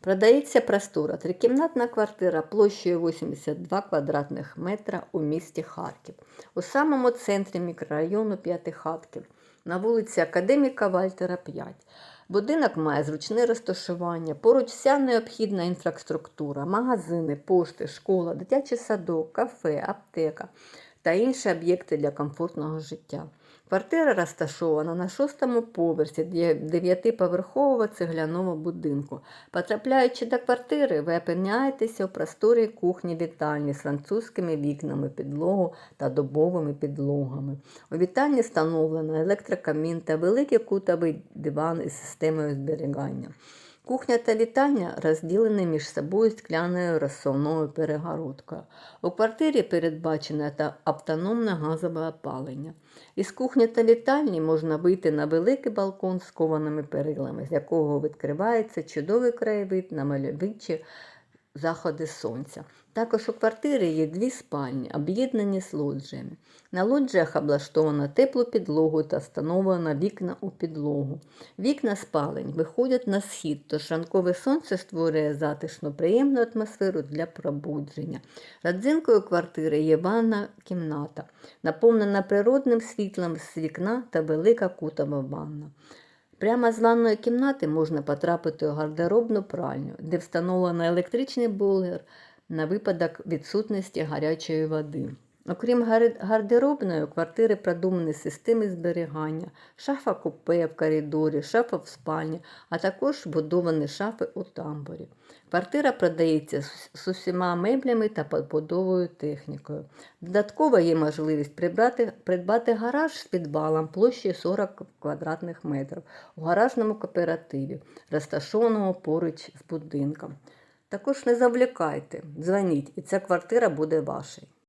Продається простора. Трикімнатна квартира площею 82 квадратних метра у місті Харків. У самому центрі мікрорайону П'ятихатків на вулиці Академіка Вальтера 5. Будинок має зручне розташування, поруч вся необхідна інфраструктура, магазини, пошти, школа, дитячий садок, кафе, аптека та інші об'єкти для комфортного життя. Квартира розташована на шостому поверсі дев'ятиповерхового цегляного будинку. Потрапляючи до квартири, ви опиняєтеся у просторі кухні вітальні з французькими вікнами, підлогу та добовими підлогами. У вітальні встановлено електрокамін та великий кутовий диван із системою зберігання. Кухня та вітальня розділені між собою скляною розсувною перегородкою. У квартирі передбачене та автономне газове опалення. Із кухні та вітальні можна вийти на великий балкон з кованими перилами, з якого відкривається чудовий краєвид на мальовичі заходи сонця. Також у квартирі є дві спальні, об'єднані з лоджіями. На лоджіях облаштовано теплу підлогу та встановлено вікна у підлогу. Вікна спалень виходять на схід, тож ранкове сонце створює затишну приємну атмосферу для пробудження. Родзинкою квартири є ванна кімната, наповнена природним світлом з вікна та велика кутова ванна. Прямо з ванної кімнати можна потрапити у гардеробну пральню, де встановлено електричний бойлер на випадок відсутності гарячої води. Окрім гардеробної, у квартири продумані системи зберігання, шафа купе в коридорі, шафа в спальні, а також вбудовані шафи у тамбурі. Квартира продається з- усіма меблями та побудовою технікою. Додатково є можливість придбати, придбати гараж з підвалом площею 40 квадратних метрів у гаражному кооперативі, розташованому поруч з будинком. Також не завлікайте, дзвоніть, і ця квартира буде вашою.